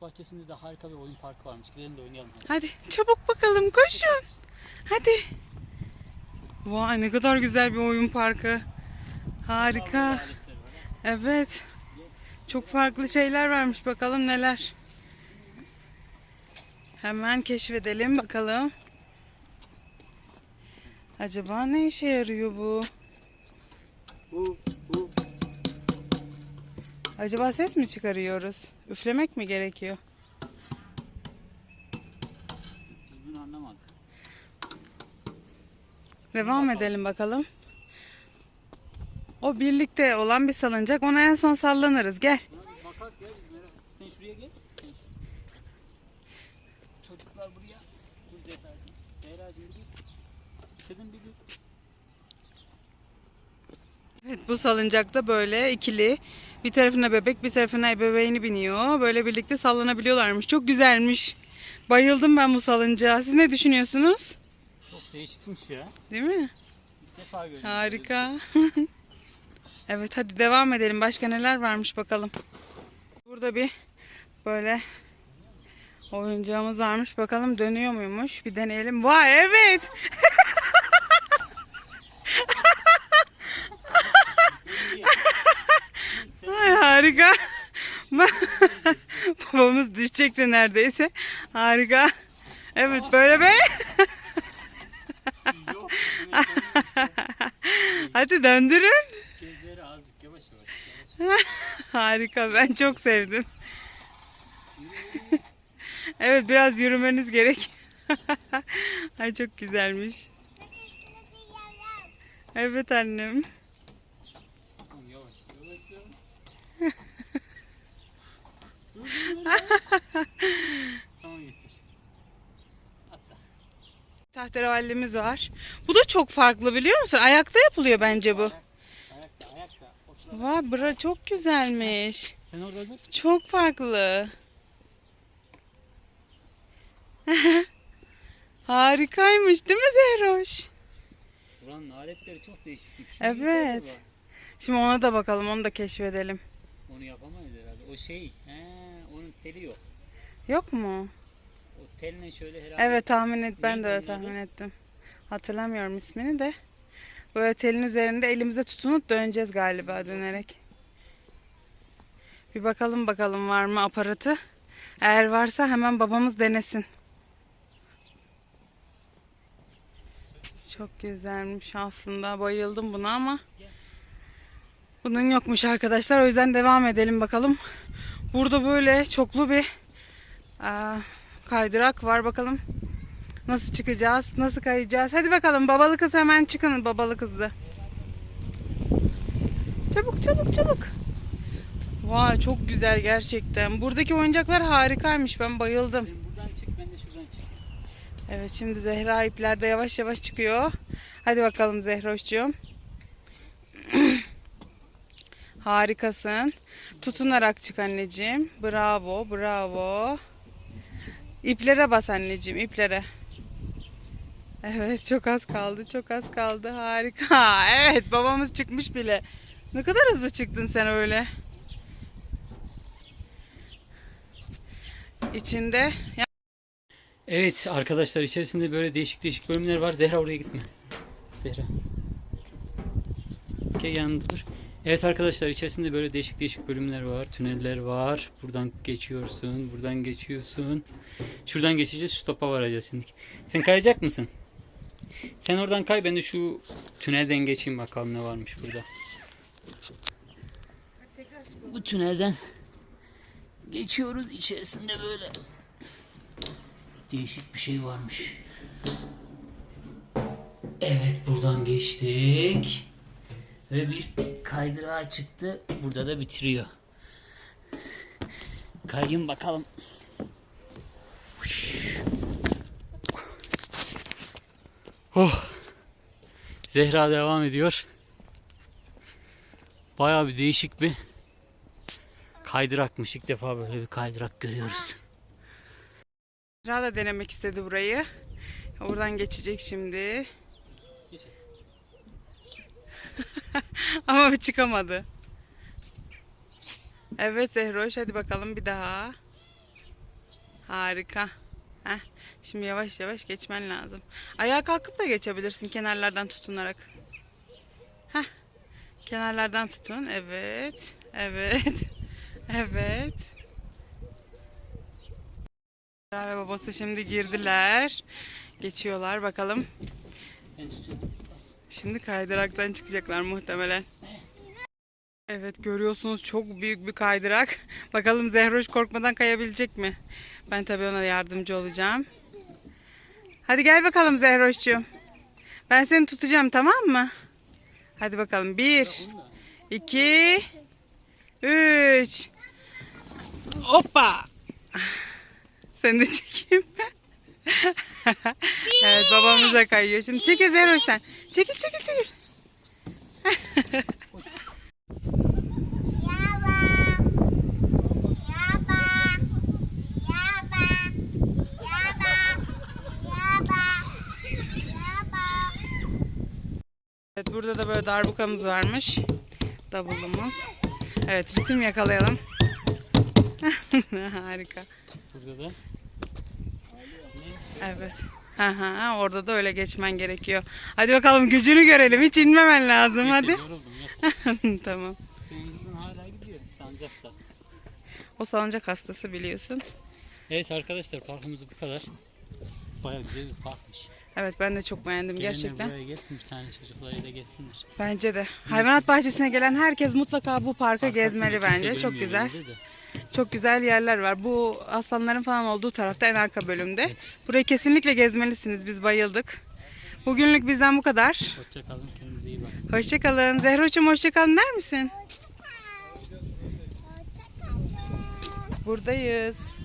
bahçesinde de harika bir oyun parkı varmış. Gidelim de oynayalım. hadi. Hadi çabuk bakalım koşun. Hadi. Vay ne kadar güzel bir oyun parkı. Harika. Evet. Çok farklı şeyler varmış bakalım neler. Hemen keşfedelim bakalım. Acaba ne işe yarıyor? Bu, bu. Acaba ses mi çıkarıyoruz? Üflemek mi gerekiyor? Biz bunu anlamadık. Devam edelim bakalım. O birlikte olan bir salıncak. Ona en son sallanırız. Gel. Bakak merak Sen şuraya gel. Sen. Çocuklar buraya. Dur bir git. Kızım bir git. Evet bu salıncakta böyle ikili. Bir tarafına bebek bir tarafına ebeveyn'i biniyor. Böyle birlikte sallanabiliyorlarmış. Çok güzelmiş. Bayıldım ben bu salıncağa. Siz ne düşünüyorsunuz? Çok değişikmiş ya. Değil mi? İlk defa gördüm. Harika. evet hadi devam edelim. Başka neler varmış bakalım. Burada bir böyle oyuncağımız varmış. Bakalım dönüyor muymuş? Bir deneyelim. Vay evet. harika. Babamız düşecekti neredeyse. Harika. Evet böyle be. Hadi döndürün. Harika ben çok sevdim. Evet biraz yürümeniz gerek. Ay çok güzelmiş. Evet annem. Tamam yavaş yavaş yavaş. dur dur dur. yavaş. Tamam getir. Atla. Tahterevallimiz var. Bu da çok farklı biliyor musun? Ayakta yapılıyor bence bu. Ayakta ayakta. Otur. Vay bura çok güzelmiş. Sen orada dur. Çok farklı. Harikaymış değil mi Zehroş? Buranın aletleri çok değişik. Şunu Evet. Şimdi ona da bakalım onu da keşfedelim. Onu yapamayız herhalde. O şey, he, onun teli yok. Yok mu? O teline şöyle herhalde. Evet tahmin et. Ben de öyle tahmin ettim. Hatırlamıyorum ismini de. Böyle telin üzerinde elimizde tutunup döneceğiz galiba dönerek. Bir bakalım bakalım var mı aparatı. Eğer varsa hemen babamız denesin. Çok güzelmiş aslında. Bayıldım buna ama bunun yokmuş arkadaşlar. O yüzden devam edelim bakalım. Burada böyle çoklu bir kaydırak var bakalım. Nasıl çıkacağız? Nasıl kayacağız? Hadi bakalım babalı kız hemen çıkın babalı kızdı. Çabuk çabuk çabuk. Vay çok güzel gerçekten. Buradaki oyuncaklar harikaymış. Ben bayıldım. Sen buradan çık, ben de şuradan çık. Evet şimdi Zehra iplerde yavaş yavaş çıkıyor. Hadi bakalım Zehroşcuğum. Harikasın. Tutunarak çık anneciğim. Bravo, bravo. İplere bas anneciğim, iplere. Evet, çok az kaldı, çok az kaldı. Harika. Evet, babamız çıkmış bile. Ne kadar hızlı çıktın sen öyle. İçinde Evet arkadaşlar içerisinde böyle değişik değişik bölümler var. Zehra oraya gitme. Zehra. Gel yanında dur. Evet arkadaşlar içerisinde böyle değişik değişik bölümler var. Tüneller var. Buradan geçiyorsun. Buradan geçiyorsun. Şuradan geçeceğiz. Şu topa varacağız şimdi. Sen kayacak mısın? Sen oradan kay. Ben de şu tünelden geçeyim bakalım ne varmış burada. Bu tünelden geçiyoruz. içerisinde böyle değişik bir şey varmış. Evet buradan geçtik. Ve bir kaydırağa çıktı. Burada da bitiriyor. Kayın bakalım. Oh. Zehra devam ediyor. Bayağı bir değişik bir kaydırakmış. İlk defa böyle bir kaydırak görüyoruz. Zehra da denemek istedi burayı. Oradan geçecek şimdi. Ama bir çıkamadı. Evet Zehroş hadi bakalım bir daha. Harika. Heh, şimdi yavaş yavaş geçmen lazım. Ayağa kalkıp da geçebilirsin kenarlardan tutunarak. Heh. Kenarlardan tutun. Evet. Evet. Evet. Ve babası şimdi girdiler. Geçiyorlar bakalım. Ben. Şimdi kaydıraktan çıkacaklar muhtemelen. Evet görüyorsunuz çok büyük bir kaydırak. Bakalım Zehroş korkmadan kayabilecek mi? Ben tabii ona yardımcı olacağım. Hadi gel bakalım Zehroş'cuğum. Ben seni tutacağım tamam mı? Hadi bakalım. Bir, iki, üç. Hoppa. Seni de çekeyim. evet babamız da kayıyor. Şimdi çekil Zehroş sen. Çekil çekil çekil. Evet burada da böyle darbukamız varmış. Davulumuz. Evet ritim yakalayalım. Harika. Burada da Evet. Aha, orada da öyle geçmen gerekiyor. Hadi bakalım gücünü görelim. Hiç inmemen lazım hadi. yoruldum ya. tamam. Senin hala gidiyor sancakta. O salıncak hastası biliyorsun. Evet arkadaşlar parkımız bu kadar. Baya güzel bir parkmış. Evet ben de çok beğendim Gelenler gerçekten. buraya gelsin bir tane çocuklarıyla gelsinler. Bence de. Hayvanat bahçesine gelen herkes mutlaka bu parka gezmeli Arkasında kimse bence. Çok güzel. bence de. Çok güzel yerler var. Bu aslanların falan olduğu tarafta en arka bölümde. Evet. Burayı kesinlikle gezmelisiniz. Biz bayıldık. Bugünlük bizden bu kadar. Hoşça kalın kendinize iyi bakın. Hoşçakalın. Zehroş'um hoşçakalın der misin? Buradayız.